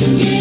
Yeah.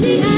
the end.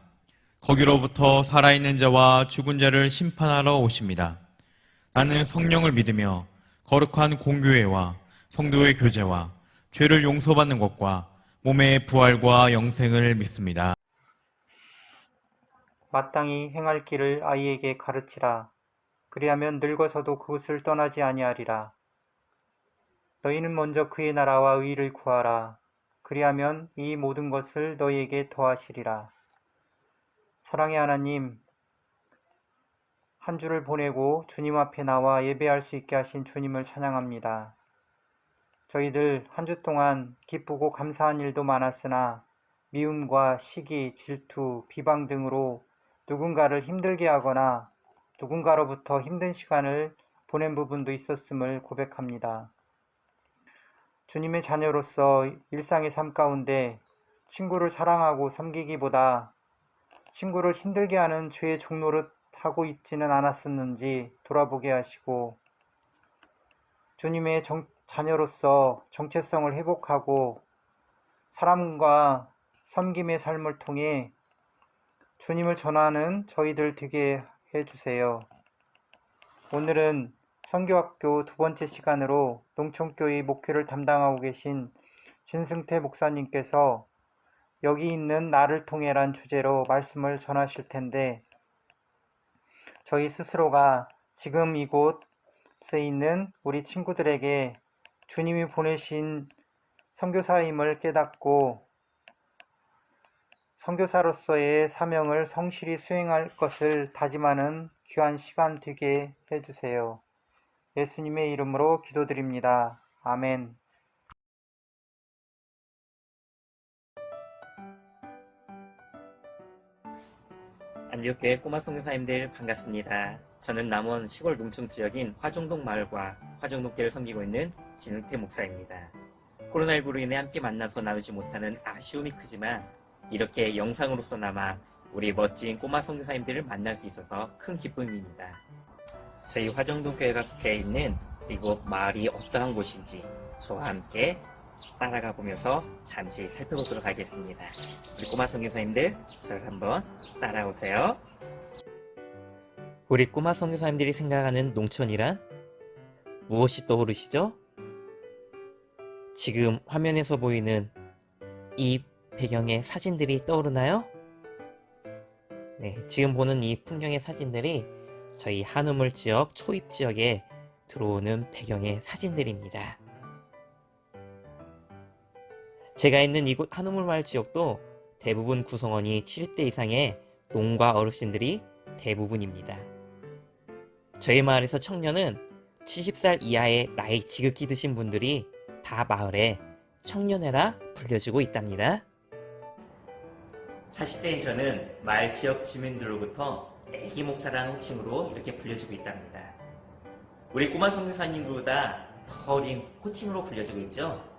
거기로부터 살아있는 자와 죽은 자를 심판하러 오십니다. 나는 성령을 믿으며 거룩한 공교회와 성도의 교제와 죄를 용서받는 것과 몸의 부활과 영생을 믿습니다. 마땅히 행할 길을 아이에게 가르치라. 그리하면 늙어서도 그곳을 떠나지 아니하리라. 너희는 먼저 그의 나라와 의를 구하라. 그리하면 이 모든 것을 너희에게 더하시리라. 사랑의 하나님, 한 주를 보내고 주님 앞에 나와 예배할 수 있게 하신 주님을 찬양합니다. 저희들 한 주 동안 기쁘고 감사한 일도 많았으나 미움과 시기, 질투, 비방 등으로 누군가를 힘들게 하거나 누군가로부터 힘든 시간을 보낸 부분도 있었음을 고백합니다. 주님의 자녀로서 일상의 삶 가운데 친구를 사랑하고 섬기기보다 친구를 힘들게 하는 죄의 종노릇 하고 있지는 않았었는지 돌아보게 하시고 주님의 정- 자녀로서 정체성을 회복하고 사람과 섬김의 삶을 통해 주님을 전하는 저희들 되게 해주세요. 오늘은 성교학교 두 번째 시간으로 농촌교회 목회를 담당하고 계신 진승태 목사님께서 여기 있는 나를 통해란 주제로 말씀을 전하실 텐데 저희 스스로가 지금 이곳에 있는 우리 친구들에게 주님이 보내신 선교사임을 깨닫고 선교사로서의 사명을 성실히 수행할 것을 다짐하는 귀한 시간 되게 해주세요. 예수님의 이름으로 기도드립니다. 아멘. 안디옥교회 꼬마 선교사님들 반갑습니다. 저는 남원 시골 농촌 지역인 화정동 마을과 화정동교를 섬기고 있는 진흥태 목사입니다. 코로나19로 인해 함께 만나서 나누지 못하는 아쉬움이 크지만 이렇게 영상으로서나마 우리 멋진 꼬마 선교사님들을 만날 수 있어서 큰 기쁨입니다. 저희 화정동 교회가 속해 있는 이곳 마을이 어떠한 곳인지 저와 함께 따라가 보면서 잠시 살펴보도록 하겠습니다. 우리 꼬마 선교사님들 저를 한번 따라오세요. 우리 꼬마 선교사님들이 생각하는 농촌이란 무엇이 떠오르시죠? 지금 화면에서 보이는 이 배경의 사진들이 떠오르나요? 네, 지금 보는 이 풍경의 사진들이 저희 한우물 지역 초입 지역에 들어오는 배경의 사진들입니다. 제가 있는 이곳 한우물 마을 지역도 대부분 구성원이 70대 이상의 농가 어르신들이 대부분입니다. 저희 마을에서 청년은 70살 이하의 나이 지극히 드신 분들이 다 마을에 청년회라 불려지고 있답니다. 40대인 저는 마을 지역 주민들로부터 애기 목사라는 호칭으로 이렇게 불려지고 있답니다. 우리 꼬마 성교사님보다 더 어린 호칭으로 불려지고 있죠.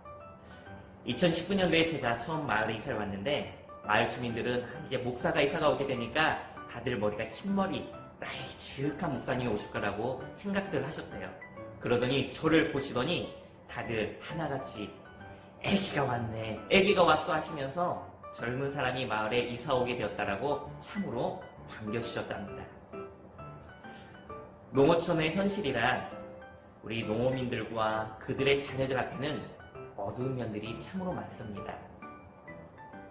2019년도에 제가 처음 마을에 이사를 왔는데 마을 주민들은 이제 목사가 이사가 오게 되니까 다들 머리가 흰머리 나이 지극한 목사님이 오실 거라고 생각들 하셨대요. 그러더니 저를 보시더니 다들 하나같이 애기가 왔네, 애기가 왔어 하시면서 젊은 사람이 마을에 이사 오게 되었다라고 참으로 반겨주셨답니다. 농어촌의 현실이란 우리 농어민들과 그들의 자녀들 앞에는 어두운 면들이 참으로 많습니다.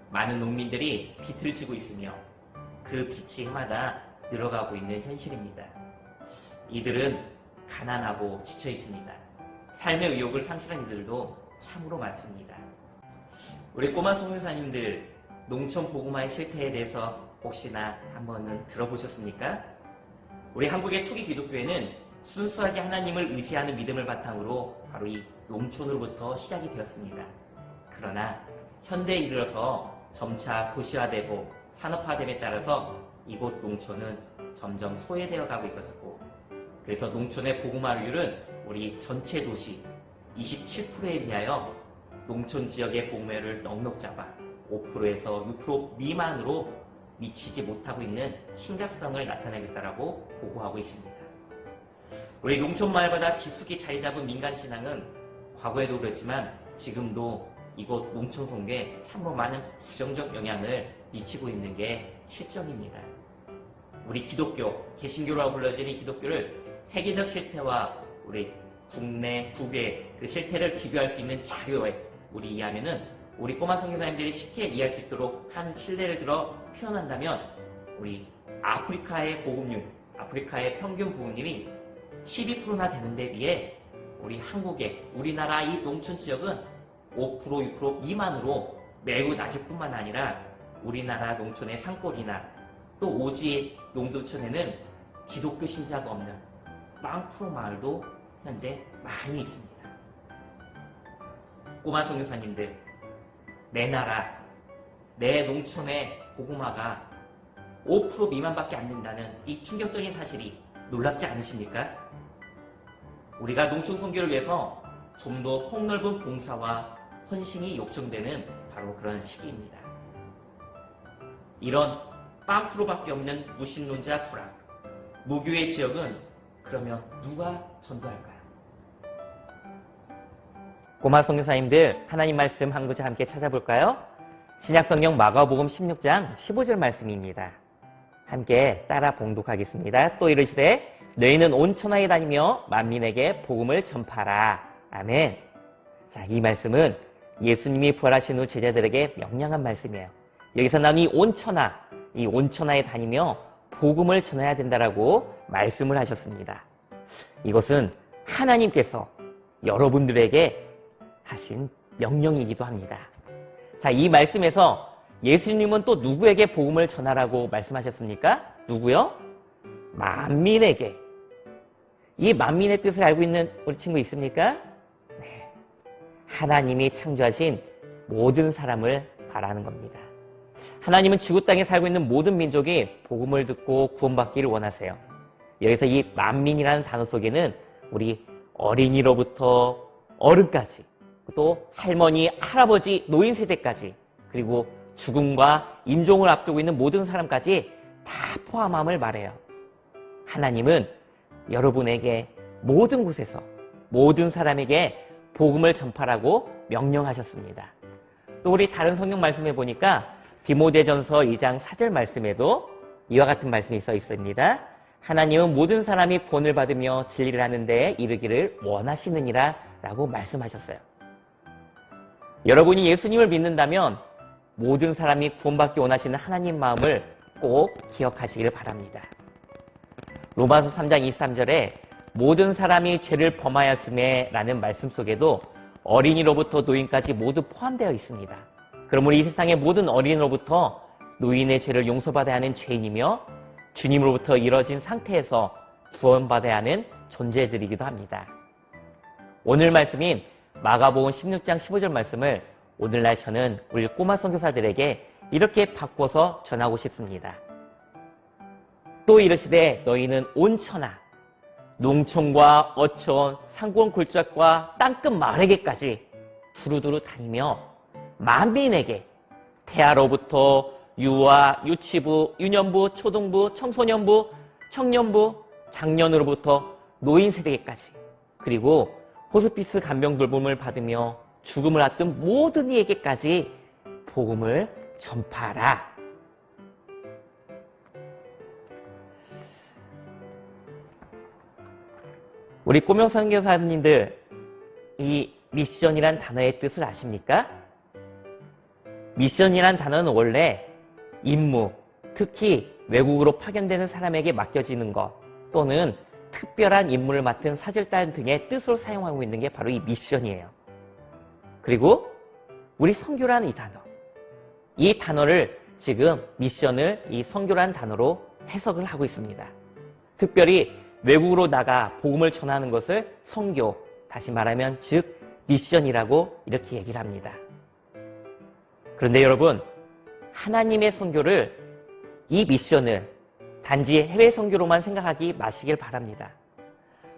많은 농민들이 빛을 지고 있으며 그 빛이 해마다 늘어가고 있는 현실입니다. 이들은 가난하고 지쳐 있습니다. 삶의 의욕을 상실한 이들도 참으로 많습니다. 우리 꼬마 송유사님들 농촌 보고마의 실태에 대해서 혹시나 한번은 들어보셨습니까? 우리 한국의 초기 기독교회는 순수하게 하나님을 의지하는 믿음을 바탕으로 바로 이 농촌으로부터 시작이 되었습니다. 그러나 현대에 이르러서 점차 도시화되고 산업화됨에 따라서 이곳 농촌은 점점 소외되어 가고 있었고 그래서 농촌의 복음화율은 우리 전체 도시 27%에 비하여 농촌 지역의 복음화율을 넉넉 잡아 5%에서 6% 미만으로 미치지 못하고 있는 심각성을 나타내겠다라고 보고하고 있습니다. 우리 농촌 마을마다 깊숙이 자리 잡은 민간 신앙은 과거에도 그랬지만 지금도 이곳 농촌 송계에 참으로 많은 부정적 영향을 미치고 있는 게 실정입니다. 우리 기독교, 개신교라고 불려지는 이 기독교를 세계적 실태와 우리 국내, 국외 그 실태를 비교할 수 있는 자료에 우리 이해하면은 우리 꼬마 성교사님들이 쉽게 이해할 수 있도록 한 실례를 들어 표현한다면 우리 아프리카의 보급률, 아프리카의 평균 보급률이 12%나 되는 데 비해 우리 한국의 우리나라 이 농촌 지역은 5% 6% 미만으로 매우 낮을 뿐만 아니라 우리나라 농촌의 산골이나 또 오지 농도촌에는 기독교 신자가 없는 빵프로 마을도 현재 많이 있습니다. 꼬마 성교사님들, 내 나라, 내 농촌의 고구마가 5% 미만밖에 안 된다는 이 충격적인 사실이 놀랍지 않으십니까? 우리가 농촌 선교를 위해서 좀 더 폭넓은 봉사와 헌신이 요청되는 바로 그런 시기입니다. 이런 빵프로밖에 없는 무신론자 불안, 무교의 지역은 그러면 누가 전도할까요? 꼬마 성교사님들 하나님 말씀 한 구절 함께 찾아볼까요? 신약성경 마가복음 16장 15절 말씀입니다. 함께 따라 봉독하겠습니다. 또 이르시되 너희는 온 천하에 다니며 만민에게 복음을 전파라. 아멘. 자, 이 말씀은 예수님이 부활하신 후 제자들에게 명령한 말씀이에요. 여기서 나온 이 온 천하, 이 온 천하에 다니며 복음을 전해야 된다라고 말씀을 하셨습니다. 이것은 하나님께서 여러분들에게 하신 명령이기도 합니다. 자, 이 말씀에서 예수님은 또 누구에게 복음을 전하라고 말씀하셨습니까? 누구요? 만민에게. 이 만민의 뜻을 알고 있는 우리 친구 있습니까? 네. 하나님이 창조하신 모든 사람을 바라는 겁니다. 하나님은 지구 땅에 살고 있는 모든 민족이 복음을 듣고 구원받기를 원하세요. 여기서 이 만민이라는 단어 속에는 우리 어린이로부터 어른까지 또 할머니, 할아버지, 노인 세대까지 그리고 죽음과 인종을 앞두고 있는 모든 사람까지 다 포함함을 말해요. 하나님은 여러분에게 모든 곳에서 모든 사람에게 복음을 전파라고 명령하셨습니다. 또 우리 다른 성경 말씀에 보니까 디모데전서 2장 4절 말씀에도 이와 같은 말씀이 써 있습니다. 하나님은 모든 사람이 구원을 받으며 진리를 하는 데에 이르기를 원하시느니라 라고 말씀하셨어요. 여러분이 예수님을 믿는다면 모든 사람이 구원받기 원하시는 하나님 마음을 꼭 기억하시기를 바랍니다. 로마서 3장 23절에 모든 사람이 죄를 범하였음에 라는 말씀 속에도 어린이로부터 노인까지 모두 포함되어 있습니다. 그러므로 이 세상의 모든 어린이로부터 노인의 죄를 용서받아야 하는 죄인이며 주님으로부터 이뤄진 상태에서 구원받아야 하는 존재들이기도 합니다. 오늘 말씀인 마가복음 16장 15절 말씀을 오늘날 저는 우리 꼬마 선교사들에게 이렇게 바꿔서 전하고 싶습니다. 또 이르시되 너희는 온천하 농촌과 어촌, 상권 골짜기와 땅끝 마을에게까지 두루두루 다니며 만민에게 태아로부터 유아, 유치부, 유년부, 초등부, 청소년부, 청년부, 장년으로부터 노인 세대까지 그리고 호스피스 간병 돌봄을 받으며 죽음을 앞둔 모든 이에게까지 복음을 전파하라. 우리 꼬명 선교사님들 이 미션이란 단어의 뜻을 아십니까? 미션이란 단어는 원래 임무, 특히 외국으로 파견되는 사람에게 맡겨지는 것 또는 특별한 임무를 맡은 사절단 등의 뜻으로 사용하고 있는 게 바로 이 미션이에요. 그리고 우리 선교라는 이 단어. 이 단어를 지금 미션을 이 선교라는 단어로 해석을 하고 있습니다. 특별히 외국으로 나가 복음을 전하는 것을 선교, 다시 말하면 즉 미션이라고 이렇게 얘기를 합니다. 그런데 여러분, 하나님의 선교를 이 미션을 단지 해외 선교로만 생각하기 마시길 바랍니다.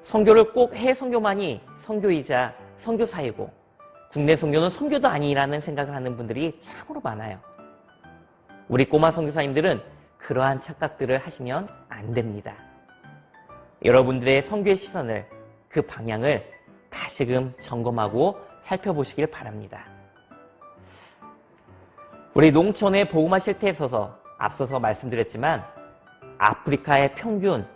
선교를 꼭 해외 선교만이 선교이자 선교사이고 국내 선교는 선교도 아니라는 생각을 하는 분들이 참으로 많아요. 우리 꼬마 선교사님들은 그러한 착각들을 하시면 안 됩니다. 여러분들의 선교의 시선을 그 방향을 다시금 점검하고 살펴보시길 바랍니다. 우리 농촌의 보호마 실태에 있어서 앞서서 말씀드렸지만 아프리카의 평균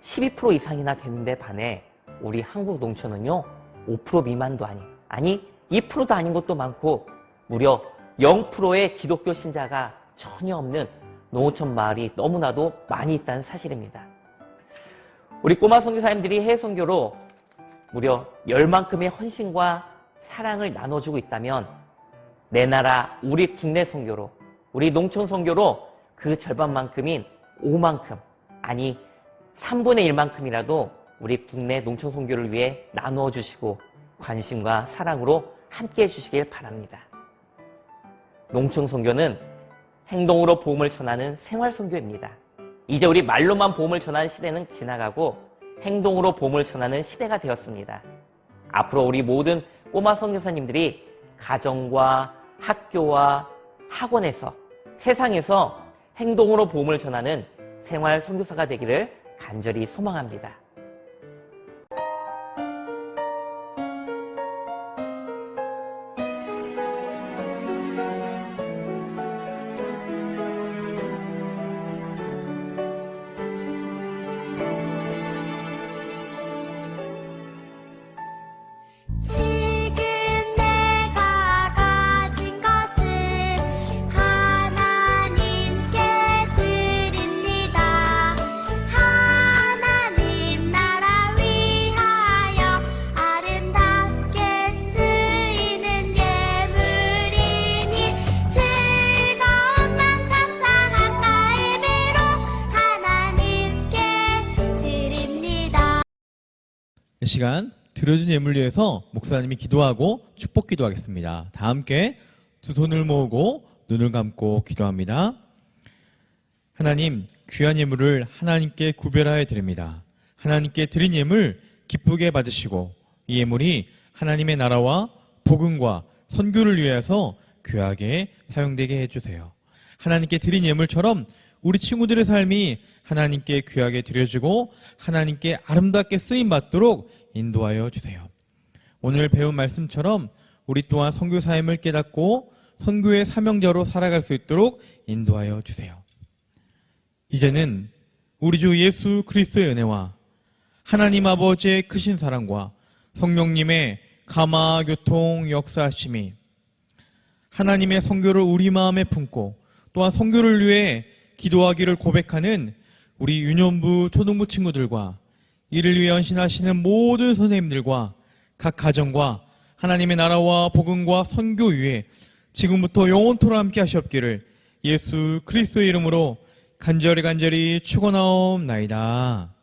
12% 이상이나 되는데 반해 우리 한국 농촌은요 5% 미만도 아니 아니 2%도 아닌 것도 많고 무려 0%의 기독교 신자가 전혀 없는 농어촌 마을이 너무나도 많이 있다는 사실입니다. 우리 꼬마 선교사님들이 해외 선교로 무려 열만큼의 헌신과 사랑을 나눠주고 있다면 내 나라 우리 국내 선교로 우리 농촌 선교로 그 절반만큼인 5만큼 아니 3분의 1만큼이라도 우리 국내 농촌 선교를 위해 나누어 주시고 관심과 사랑으로 함께 해 주시길 바랍니다. 농촌 선교는 행동으로 복음을 전하는 생활 선교입니다. 이제 우리 말로만 복음을 전하는 시대는 지나가고 행동으로 복음을 전하는 시대가 되었습니다. 앞으로 우리 모든 꼬마 선교사님들이 가정과 학교와 학원에서 세상에서 행동으로 복음을 전하는 생활 선교사가 되기를 간절히 소망합니다. 시간 들어준 예물 위해서 목사님이 기도하고 축복 기도하겠습니다. 다 함께 두 손을 모으고 눈을 감고 기도합니다. 하나님, 귀한 예물을 하나님께 구별하여 드립니다. 하나님께 드린 예물 기쁘게 받으시고 이 예물이 하나님의 나라와 복음과 선교를 위해서 귀하게 사용되게 해주세요. 하나님께 드린 예물처럼 우리 친구들의 삶이 하나님께 귀하게 드려지고 하나님께 아름답게 쓰임 받도록 인도하여 주세요. 오늘 배운 말씀처럼 우리 또한 선교 사임을 깨닫고 선교의 사명자로 살아갈 수 있도록 인도하여 주세요. 이제는 우리 주 예수 그리스도의 은혜와 하나님 아버지의 크신 사랑과 성령님의 가마 교통 역사하심이 하나님의 성교를 우리 마음에 품고 또한 성교를 위해 기도하기를 고백하는 우리 유년부 초등부 친구들과 이를 위해 헌신하시는 모든 선생님들과 각 가정과 하나님의 나라와 복음과 선교 위에 지금부터 영원토록 함께 하시옵기를 예수 그리스도의 이름으로 간절히 간절히 축원하옵나이다.